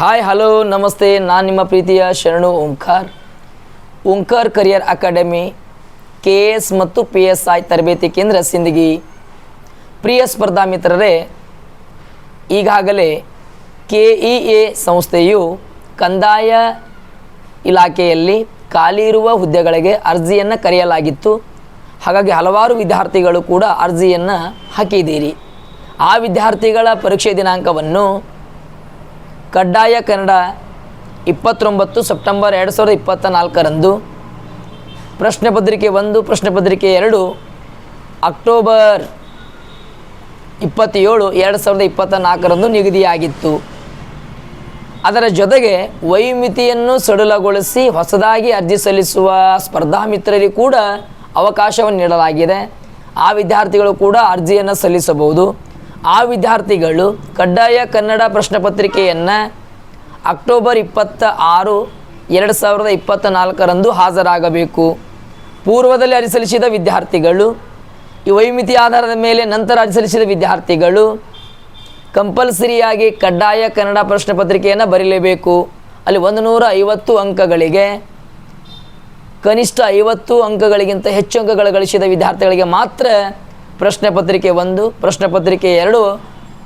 Hi hello ನಮಸ್ತೆ. ನಾನು ನಿಮ್ಮ ಪ್ರೀತಿಯ Sharanu Omkar. Omkar career academy K S ಮತ್ತು ಪಿ ಎಸ್ ಐ ತರಬೇತಿ ಕೇಂದ್ರ ಸಿಂದಗಿ. ಪ್ರಿಯ ಸ್ಪರ್ಧಾ ಮಿತ್ರರೇ, ಈಗಾಗಲೇ ಕೆ ಇ ಎ ಸಂಸ್ಥೆಯು ಕಂದಾಯ ಇಲಾಖೆಯಲ್ಲಿ ಖಾಲಿ ಇರುವ ಹುದ್ದೆಗಳಿಗೆ ಅರ್ಜಿಯನ್ನು ಕರೆಯಲಾಗಿತ್ತು. ಹಾಗಾಗಿ ಹಲವಾರು ವಿದ್ಯಾರ್ಥಿಗಳು ಕೂಡ ಅರ್ಜಿಯನ್ನು ಹಾಕಿದ್ದೀರಿ. ಆ ವಿದ್ಯಾರ್ಥಿಗಳ ಪರೀಕ್ಷೆ ದಿನಾಂಕವನ್ನು ಕಡ್ಡಾಯ ಕನ್ನಡ ಇಪ್ಪತ್ತೊಂಬತ್ತು ಸೆಪ್ಟೆಂಬರ್ ಎರಡು ಸಾವಿರದ ಇಪ್ಪತ್ತ ನಾಲ್ಕರಂದು. ಪ್ರಶ್ನೆ ಪತ್ರಿಕೆ ಒಂದು, ಪ್ರಶ್ನೆ ಪತ್ರಿಕೆ ಎರಡು, ಅಕ್ಟೋಬರ್ ಇಪ್ಪತ್ತೇಳು ಎರಡು ಸಾವಿರದ ಇಪ್ಪತ್ತ ನಾಲ್ಕರಂದು ನಿಗದಿಯಾಗಿತ್ತು. ಅದರ ಜೊತೆಗೆ ವೈಮಿತಿಯನ್ನು ಸಡಿಲಗೊಳಿಸಿ ಹೊಸದಾಗಿ ಅರ್ಜಿ ಸಲ್ಲಿಸುವ ಸ್ಪರ್ಧಾ ಮಿತ್ರರಿಗೆ ಕೂಡ ಅವಕಾಶವನ್ನು ನೀಡಲಾಗಿದೆ. ಆ ವಿದ್ಯಾರ್ಥಿಗಳು ಕೂಡ ಅರ್ಜಿಯನ್ನು ಸಲ್ಲಿಸಬಹುದು. ಆ ವಿದ್ಯಾರ್ಥಿಗಳು ಕಡ್ಡಾಯ ಕನ್ನಡ ಪ್ರಶ್ನೆ ಪತ್ರಿಕೆಯನ್ನು ಅಕ್ಟೋಬರ್ ಇಪ್ಪತ್ತ ಆರು, ಎರಡು ಸಾವಿರದ ಇಪ್ಪತ್ತ ನಾಲ್ಕರಂದು ಹಾಜರಾಗಬೇಕು. ಪೂರ್ವದಲ್ಲಿ ಅರ್ಜಿ ಸಲ್ಲಿಸಿದ ವಿದ್ಯಾರ್ಥಿಗಳು, ಈ ವೈಮಿತಿ ಆಧಾರದ ಮೇಲೆ ನಂತರ ಅರ್ಜಿ ಸಲ್ಲಿಸಿದ ವಿದ್ಯಾರ್ಥಿಗಳು, ಕಂಪಲ್ಸರಿಯಾಗಿ ಕಡ್ಡಾಯ ಕನ್ನಡ ಪ್ರಶ್ನೆ ಪತ್ರಿಕೆಯನ್ನು ಬರೀಲೇಬೇಕು. ಅಲ್ಲಿ ಒಂದು ನೂರ ಐವತ್ತು ಅಂಕಗಳಿಗೆ, ಕನಿಷ್ಠ ಐವತ್ತು ಅಂಕಗಳಿಗಿಂತ ಹೆಚ್ಚು ಅಂಕಗಳು ಗಳಿಸಿದ ವಿದ್ಯಾರ್ಥಿಗಳಿಗೆ ಮಾತ್ರ ಪ್ರಶ್ನೆ ಪತ್ರಿಕೆ ಒಂದು, ಪ್ರಶ್ನೆ ಪತ್ರಿಕೆ ಎರಡು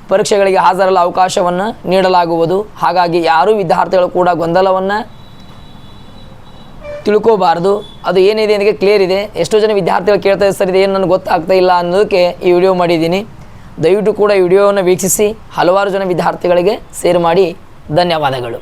ಪರೀಕ್ಷೆಗಳಿಗೆ ಹಾಜರಲು ಅವಕಾಶವನ್ನು ನೀಡಲಾಗುವುದು. ಹಾಗಾಗಿ ಯಾರೂ ವಿದ್ಯಾರ್ಥಿಗಳು ಕೂಡ ಗೊಂದಲವನ್ನು ತಿಳ್ಕೋಬಾರ್ದು. ಅದು ಏನಿದೆ ಅನ್ನೋದಕ್ಕೆ ಕ್ಲಿಯರ್ ಇದೆ. ಎಷ್ಟೋ ಜನ ವಿದ್ಯಾರ್ಥಿಗಳು ಕೇಳ್ತಾ ಸರ್ ಇದು ಏನು ನನಗೆ ಗೊತ್ತಾಗ್ತಾ ಇಲ್ಲ ಅನ್ನೋದಕ್ಕೆ ಈ ವಿಡಿಯೋ ಮಾಡಿದ್ದೀನಿ. ದಯವಿಟ್ಟು ಕೂಡ ಈ ವಿಡಿಯೋವನ್ನು ವೀಕ್ಷಿಸಿ, ಹಲವಾರು ಜನ ವಿದ್ಯಾರ್ಥಿಗಳಿಗೆ ಸೇರ್ ಮಾಡಿ ಧನ್ಯವಾದಗಳು.